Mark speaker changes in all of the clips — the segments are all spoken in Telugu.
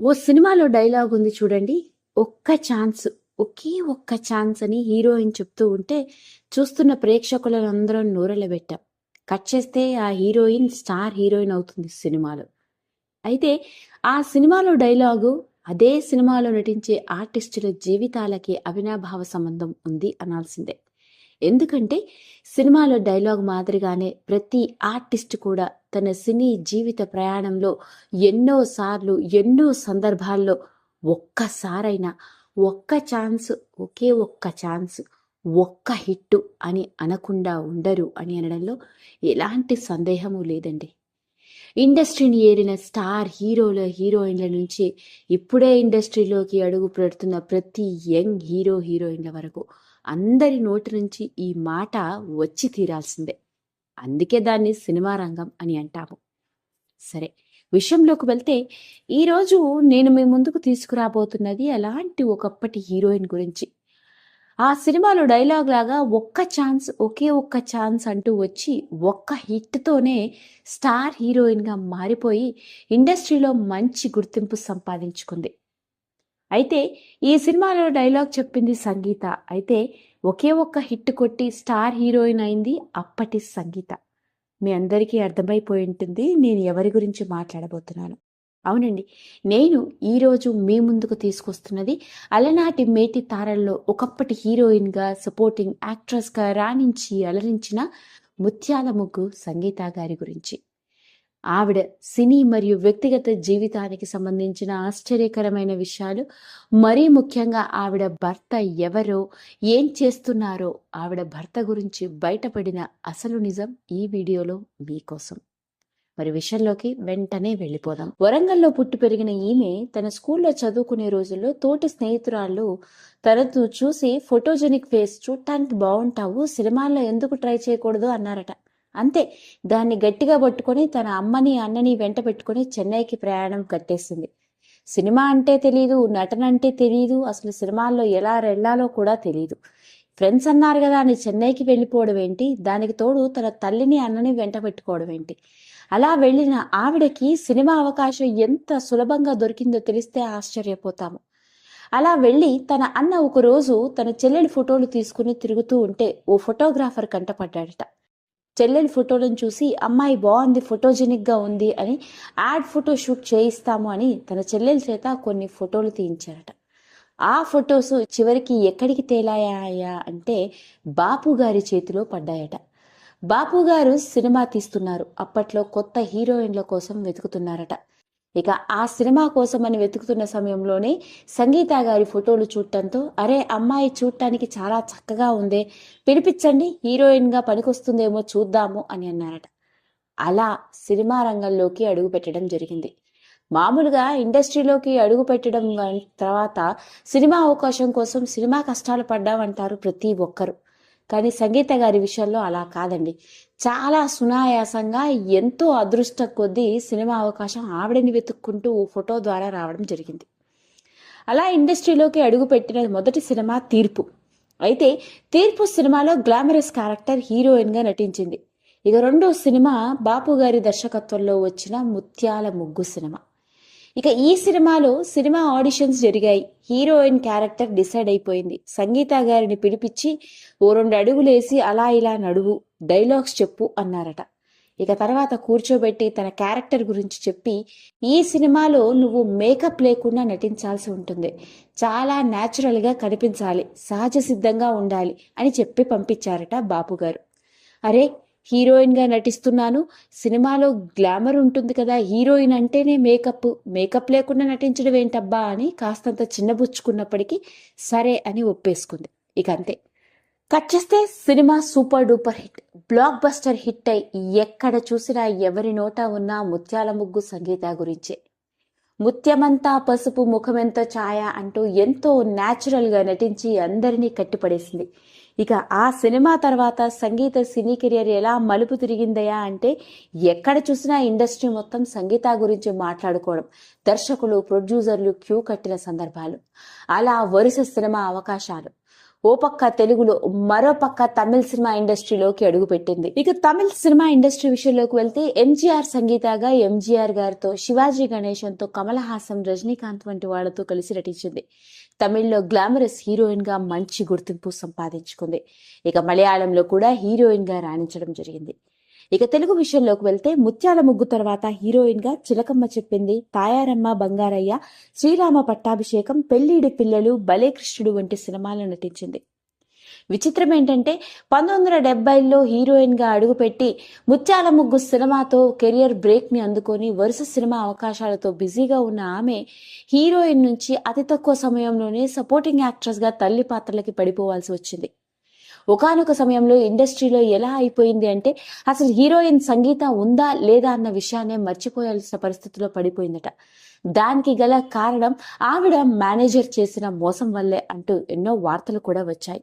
Speaker 1: ఓ సినిమాలో డైలాగ్ ఉంది చూడండి. ఒక్క ఛాన్స్ ఒకే ఒక్క ఛాన్స్ అని హీరోయిన్ చెప్తూ ఉంటే చూస్తున్న ప్రేక్షకులందరం నూరెళ్ళబెట్టాం. కట్ చేస్తే ఆ హీరోయిన్ స్టార్ హీరోయిన్ అవుతుంది సినిమాలో. అయితే ఆ సినిమాలో డైలాగు అదే సినిమాలో నటించే ఆర్టిస్టుల జీవితాలకి అవినాభావ సంబంధం ఉంది అనాల్సిందే. ఎందుకంటే సినిమాలో డైలాగ్ మాదిరిగానే ప్రతి ఆర్టిస్ట్ కూడా తన సినీ జీవిత ప్రయాణంలో ఎన్నోసార్లు ఎన్నో సందర్భాల్లో ఒక్కసారైనా ఒక్క ఛాన్స్ ఒకే ఒక్క ఛాన్స్ ఒక్క హిట్టు అని అనకుండా ఉండరు అని అనడంలో ఎలాంటి సందేహము లేదండి. ఇండస్ట్రీని ఏరిన స్టార్ హీరోల హీరోయిన్ల నుంచి ఇప్పుడే ఇండస్ట్రీలోకి అడుగు పెడుతున్న ప్రతి యంగ్ హీరో హీరోయిన్ల వరకు అందరి నోటి నుంచి ఈ మాట వచ్చి తీరాల్సిందే. అందుకే దాన్ని సినిమా రంగం అని అంటాము. సరే విషయంలోకి వెళ్తే ఈరోజు నేను మీ ముందుకు తీసుకురాబోతున్నది అలాంటి ఒకప్పటి హీరోయిన్ గురించి. ఆ సినిమాలో డైలాగ్ లాగా ఒక్క ఛాన్స్ ఒకే ఒక్క ఛాన్స్ అంటూ వచ్చి ఒక్క హిట్తోనే స్టార్ హీరోయిన్గా మారిపోయి ఇండస్ట్రీలో మంచి గుర్తింపు సంపాదించుకుంది. అయితే ఈ సినిమాలో డైలాగ్ చెప్పింది సంగీత. అయితే ఒకే ఒక్క హిట్ కొట్టి స్టార్ హీరోయిన్ అయింది అప్పటి సంగీత. మీ అందరికీ అర్థమైపోయి ఉంటుంది నేను ఎవరి గురించి మాట్లాడబోతున్నాను. అవునండి నేను ఈరోజు మీ ముందుకు తీసుకొస్తున్నది అలనాటి మేటి తారల్లో ఒకప్పటి హీరోయిన్గా సపోర్టింగ్ యాక్ట్రెస్గా రాణించి అలరించిన ముత్యాల ముగ్గు సంగీత గారి గురించి. ఆవిడ సినీ మరియు వ్యక్తిగత జీవితానికి సంబంధించిన ఆశ్చర్యకరమైన విషయాలు. మరీ ముఖ్యంగా ఆవిడ భర్త ఎవరో ఏం చేస్తున్నారో ఆవిడ భర్త గురించి బయటపడిన అసలు నిజం ఈ వీడియోలో మీకోసం. మరి విషయంలోకి వెంటనే వెళ్ళిపోదాం. వరంగల్లో పుట్టి పెరిగిన ఈమె తన స్కూల్లో చదువుకునే రోజుల్లో తోటి స్నేహితురాళ్ళు తనతో చూసి ఫోటోజెనిక్ ఫేస్ చూడటానికి బాగుంటావు సినిమాల్లో ఎందుకు ట్రై చేయకూడదు? అన్నారట. అంతే. దాన్ని గట్టిగా పట్టుకొని తన అమ్మని అన్నని వెంట పెట్టుకొని చెన్నైకి ప్రయాణం కట్టేసింది. సినిమా అంటే తెలియదు నటన అంటే తెలియదు అసలు సినిమాల్లో ఎలా వెళ్ళాలో కూడా తెలియదు ఫ్రెండ్స్ అన్నారు కదా అని చెన్నైకి వెళ్ళిపోవడం ఏంటి? దానికి తోడు తన తల్లిని అన్నని వెంట పెట్టుకోవడం ఏంటి? అలా వెళ్ళిన ఆవిడకి సినిమా అవకాశం ఎంత సులభంగా దొరికిందో తెలిస్తే ఆశ్చర్యపోతాము. అలా వెళ్ళి తన అన్న ఒక రోజు తన చెల్లెలి ఫోటోలు తీసుకుని తిరుగుతూ ఉంటే ఓ ఫోటోగ్రాఫర్ కంటపడ్డాడట. చెల్లెలి ఫోటోలను చూసి అమ్మాయి బాగుంది ఫోటోజెనిక్గా ఉంది అని యాడ్ ఫోటో షూట్ చేయిస్తాము అని తన చెల్లెల చేత కొన్ని ఫోటోలు తీయించారట. ఆ ఫొటోస్ చివరికి ఎక్కడికి తేలాయా అంటే బాపు గారి చేతిలో పడ్డాయట. బాపు గారు సినిమా తీస్తున్నారు. అప్పట్లో కొత్త హీరోయిన్ల కోసం వెతుకుతున్నారట. ఇక ఆ సినిమా కోసం అని వెతుకుతున్న సమయంలోనే సంగీత గారి ఫోటోలు చూడటంతో అరే అమ్మాయి చూడటానికి చాలా చక్కగా ఉందే పిలిపించండి హీరోయిన్గా పనికొస్తుందేమో చూద్దాము అని అన్నారట. అలా సినిమా రంగంలోకి అడుగు పెట్టడం జరిగింది. మామూలుగా ఇండస్ట్రీలోకి అడుగు పెట్టడం తర్వాత సినిమా అవకాశం కోసం సినిమా కష్టాలు పడ్డామంటారు ప్రతి ఒక్కరు. కానీ సంగీత గారి విషయంలో అలా కాదండి. చాలా సునాయాసంగా ఎంతో అదృష్ట కొద్దీ సినిమా అవకాశం ఆవిడని వెతుక్కుంటూ ఫోటో ద్వారా రావడం జరిగింది. అలా ఇండస్ట్రీలోకి అడుగుపెట్టిన మొదటి సినిమా తీర్పు. అయితే తీర్పు సినిమాలో గ్లామరస్ క్యారెక్టర్ హీరోయిన్గా నటించింది. ఇక రెండో సినిమా బాపు గారి దర్శకత్వంలో వచ్చిన ముత్యాల ముగ్గు సినిమా. ఇక ఈ సినిమాలో సినిమా ఆడిషన్స్ జరిగాయి. హీరోయిన్ క్యారెక్టర్ డిసైడ్ అయిపోయింది. సంగీత గారిని పిలిపించి ఓ రెండు అడుగులేసి అలా ఇలా నడువు డైలాగ్స్ చెప్పు అన్నారట. ఇక తర్వాత కూర్చోబెట్టి తన క్యారెక్టర్ గురించి చెప్పి ఈ సినిమాలో నువ్వు మేకప్ లేకుండా నటించాల్సి ఉంటుంది. చాలా న్యాచురల్గా కనిపించాలి సహజ సిద్ధంగా ఉండాలి అని చెప్పి పంపించారట బాపు గారు అరే హీరోయిన్గా నటిస్తున్నాను. సినిమాలో గ్లామర్ ఉంటుంది కదా హీరోయిన్ అంటేనే మేకప్. మేకప్ లేకుండా నటించడం ఏంటబ్బా అని కాస్తంత చిన్నబుచ్చుకున్నప్పటికీ సరే అని ఒప్పేసుకుంది. ఇక అంతే. కట్ చేస్తే cinema super duper hit. Blockbuster hit అయి ఎక్కడ చూసినా ఎవరి నోట ఉన్న ముత్యాల ముగ్గు సంగీత గురించే. ముత్యమంతా పసుపు ముఖమెంత ఛాయ అంటూ ఎంతో న్యాచురల్గా నటించి అందరినీ కట్టిపడేసింది. ఇక ఆ సినిమా తర్వాత సంగీత సినీ కెరియర్ ఎలా మలుపు తిరిగిందయా అంటే ఎక్కడ చూసినా ఇండస్ట్రీ మొత్తం సంగీత గురించి మాట్లాడుకోవడం దర్శకులు ప్రొడ్యూసర్లు క్యూ కట్టిన సందర్భాలు అలా వరుస సినిమా అవకాశాలు. ఓ పక్క తెలుగులో మరో పక్క తమిళ సినిమా ఇండస్ట్రీలోకి అడుగుపెట్టింది. ఇక తమిళ సినిమా ఇండస్ట్రీ విషయంలోకి వెళ్తే ఎంజీఆర్ సంగీతగా ఎంజీఆర్ గారితో శివాజీ గణేశంతో కమల్ రజనీకాంత్ వంటి వాళ్ళతో కలిసి నటించింది. తమిళ్ళో గ్లామరస్ హీరోయిన్గా మంచి గుర్తింపు సంపాదించుకుంది. ఇక మలయాళంలో కూడా హీరోయిన్గా రాణించడం జరిగింది. ఇక తెలుగు విషయంలోకి వెళ్తే ముత్యాల ముగ్గు తర్వాత హీరోయిన్గా చిలకమ్మ చెప్పింది తాయారమ్మ బంగారయ్య శ్రీరామ పట్టాభిషేకం పెళ్ళిడి పిల్లలు బలే కృష్ణుడు వంటి సినిమాలు నటించింది. విచిత్రం ఏంటంటే పంతొమ్మిది వందల డెబ్బైలో హీరోయిన్గా అడుగుపెట్టి ముత్యాల ముగ్గు సినిమాతో కెరియర్ బ్రేక్ని అందుకొని వరుస సినిమా అవకాశాలతో బిజీగా ఉన్న ఆమె హీరోయిన్ నుంచి అతి తక్కువ సమయంలోనే సపోర్టింగ్ యాక్ట్రెస్గా తల్లి పాత్రలకి పడిపోవాల్సి వచ్చింది. ఒకానొక సమయంలో ఇండస్ట్రీలో ఎలా అయిపోయింది అంటే అసలు హీరోయిన్ సంగీత ఉందా లేదా అన్న విషయాన్నే మర్చిపోయాల్సిన పరిస్థితిలో పడిపోయిందట. దానికి గల కారణం ఆవిడ మేనేజర్ చేసిన మోసం వల్లే అంటూ ఎన్నో వార్తలు కూడా వచ్చాయి.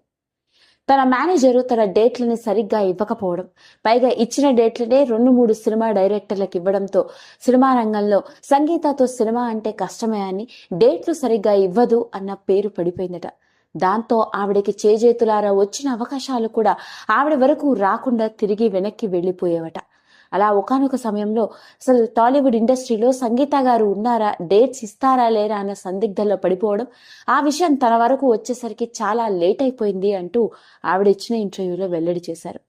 Speaker 1: తన మేనేజరు తన డేట్లని సరిగ్గా ఇవ్వకపోవడం పైగా ఇచ్చిన డేట్లనే రెండు మూడు సినిమా డైరెక్టర్లకు ఇవ్వడంతో సినిమా రంగంలో సంగీతతో సినిమా అంటే కష్టమే అని డేట్లు సరిగ్గా ఇవ్వదు అన్న పేరు పడిపోయిందట. దాంతో ఆవిడకి చేజేతులారా వచ్చిన అవకాశాలు కూడా ఆవిడ వరకు రాకుండా తిరిగి వెనక్కి వెళ్ళిపోయేవట. అలా ఒకనొక సమయంలో అసలు టాలీవుడ్ ఇండస్ట్రీలో సంగీత గారు ఉన్నారా డేట్స్ ఇస్తారా లేరా అన్న సందిగ్ధంలో పడిపోవడం ఆ విషయం తన వరకు వచ్చేసరికి చాలా లేట్ అయిపోయింది అంటూ ఆవిడ ఇచ్చిన ఇంటర్వ్యూలో వెల్లడి చేశారు.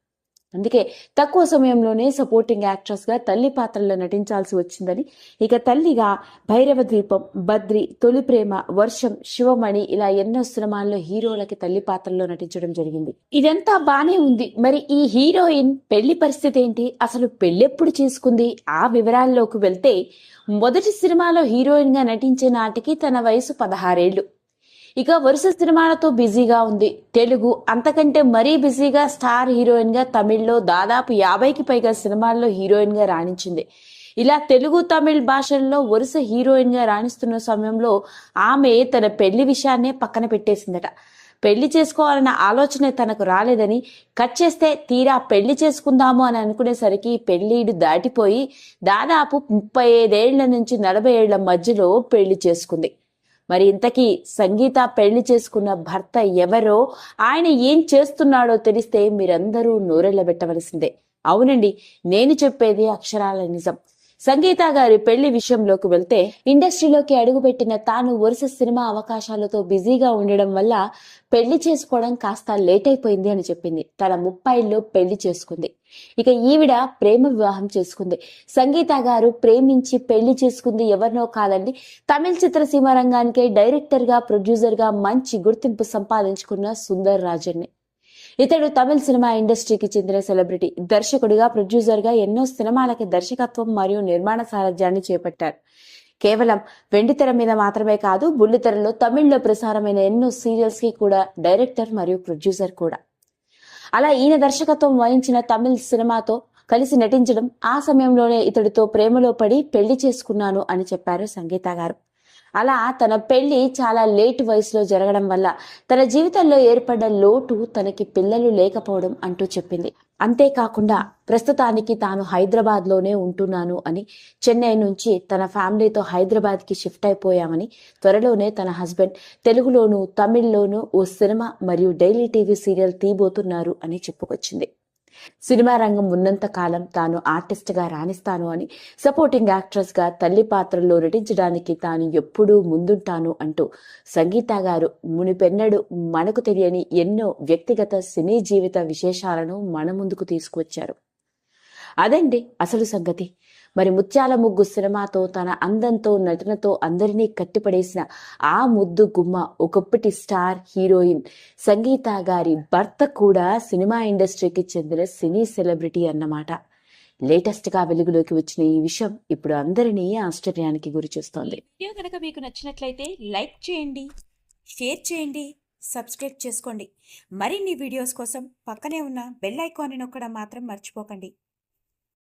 Speaker 1: అందుకే తక్కువ సమయంలోనే సపోర్టింగ్ యాక్ట్రెస్గా తల్లి పాత్రలో నటించాల్సి వచ్చిందని. ఇక తల్లిగా భైరవ ద్వీపం బద్రి తొలి ప్రేమ వర్షం శివమణి ఇలా ఎన్నో సినిమాల్లో హీరోలకి తల్లి పాత్రల్లో నటించడం జరిగింది. ఇదంతా బానే ఉంది. మరి ఈ హీరోయిన్ పెళ్ళి పరిస్థితి ఏంటి? అసలు పెళ్ళెప్పుడు చేసుకుంది? ఆ వివరాల్లోకి వెళ్తే మొదటి సినిమాలో హీరోయిన్గా నటించే నాటికి తన వయసు పదహారేళ్ళు ఇక వరుస సినిమాలతో బిజీగా ఉంది. తెలుగు అంతకంటే మరీ బిజీగా స్టార్ హీరోయిన్గా తమిళ్ళో దాదాపు యాభైకి పైగా సినిమాల్లో హీరోయిన్గా రాణించింది. ఇలా తెలుగు తమిళ్ భాషల్లో వరుస హీరోయిన్గా రాణిస్తున్న సమయంలో ఆమె తన పెళ్ళి విషయాన్నే పక్కన పెట్టేసిందట. పెళ్ళి చేసుకోవాలన్న ఆలోచన తనకు రాలేదని కట్ చేస్తే తీరా పెళ్ళి చేసుకుందాము అని అనుకునేసరికి పెళ్ళిడు దాటిపోయి దాదాపు ముప్పై ఐదేళ్ళ నుంచి నలభై ఏళ్ళ మధ్యలో పెళ్ళి చేసుకుంది. మరి ఇంతకీ సంగీత పెళ్ళి చేసుకున్న భర్త ఎవరో ఆయన ఏం చేస్తున్నాడో తెలిస్తే మీరందరూ నోరెళ్ళబెట్టవలసిందే. అవునండి నేను చెప్పేది అక్షరాల నిజం. సంగీత గారి పెళ్ళి విషయంలోకి వెళ్తే ఇండస్ట్రీలోకి అడుగుపెట్టిన తాను వరుస సినిమా అవకాశాలతో బిజీగా ఉండడం వల్ల పెళ్ళి చేసుకోవడం కాస్త లేట్ అయిపోయింది అని చెప్పింది. తన ముప్పైల్లో పెళ్ళి చేసుకుంది. ఇక ఈవిడ ప్రేమ వివాహం చేసుకుంది. సంగీత గారు ప్రేమించి పెళ్ళి చేసుకుంది ఎవరినో కాదండి. తమిళ చిత్రసీమ రంగానికే డైరెక్టర్గా ప్రొడ్యూసర్గా ప్రొడ్యూసర్గా మంచి గుర్తింపు సంపాదించుకున్న సుందర్ రాజన్ని. ఇతడు తమిళ సినిమా ఇండస్ట్రీకి చెందిన సెలబ్రిటీ. దర్శకుడిగా ప్రొడ్యూసర్గా ఎన్నో సినిమాలకి దర్శకత్వం మరియు నిర్మాణ సారథ్యాన్ని చేపట్టారు. కేవలం వెండితెర మీద మాత్రమే కాదు బుల్లితెరలో తమిళ్ళో ప్రసారమైన ఎన్నో సీరియల్స్కి కూడా డైరెక్టర్ మరియు ప్రొడ్యూసర్ కూడా. అలా ఈయన దర్శకత్వం వహించిన తమిళ సినిమాతో కలిసి నటించడం ఆ సమయంలోనే ఇతడితో ప్రేమలో పడి పెళ్ళి చేసుకున్నాను అని చెప్పారు సంగీత గారు. అలా తన పెళ్ళి చాలా లేట్ వయసులో జరగడం వల్ల తన జీవితంలో ఏర్పడ్డ లోటు తనకి పిల్లలు లేకపోవడం అంటూ చెప్పింది. అంతేకాకుండా ప్రస్తుతానికి తాను హైదరాబాద్లోనే ఉంటున్నాను అని చెన్నై నుంచి తన ఫ్యామిలీతో హైదరాబాద్కి షిఫ్ట్ అయిపోయామని త్వరలోనే తన హస్బెండ్ తెలుగులోను తమిళ్ళోనూ ఓ సినిమా మరియు డైలీ టీవీ సీరియల్ తీయబోతున్నారు అని చెప్పుకొచ్చింది. సినిమా రంగం ఉన్నంత కాలం తాను ఆర్టిస్ట్గా రాణిస్తాను అని సపోర్టింగ్ యాక్ట్రెస్గా తల్లి పాత్రల్లో నటించడానికి తాను ఎప్పుడూ ముందుంటాను అంటూ సంగీత గారు మునిపెన్నడు మనకు తెలియని ఎన్నో వ్యక్తిగత సినీ జీవిత విశేషాలను మన ముందుకు తీసుకువచ్చారు. అదండి అసలు సంగతి. మరి ముత్యాల ముగ్గు సినిమాతో తన అందంతో నటనతో అందరినీ కట్టిపడేసిన ఆ ముద్దు గుమ్మ ఒకప్పటి స్టార్ హీరోయిన్ సంగీత గారి భర్త కూడా సినిమా ఇండస్ట్రీకి చెందిన సినీ సెలబ్రిటీ అన్నమాట. లేటెస్ట్గా వెలుగులోకి వచ్చిన ఈ విషయం ఇప్పుడు అందరినీ ఆశ్చర్యానికి గురి చేస్తోంది.
Speaker 2: వీడియో కనుక మీకు నచ్చినట్లయితే లైక్ చేయండి షేర్ చేయండి సబ్స్క్రైబ్ చేసుకోండి. మరిన్ని వీడియోస్ కోసం పక్కనే ఉన్న బెల్ ఐకాన్ని నొక్కడం మాత్రం మర్చిపోకండి.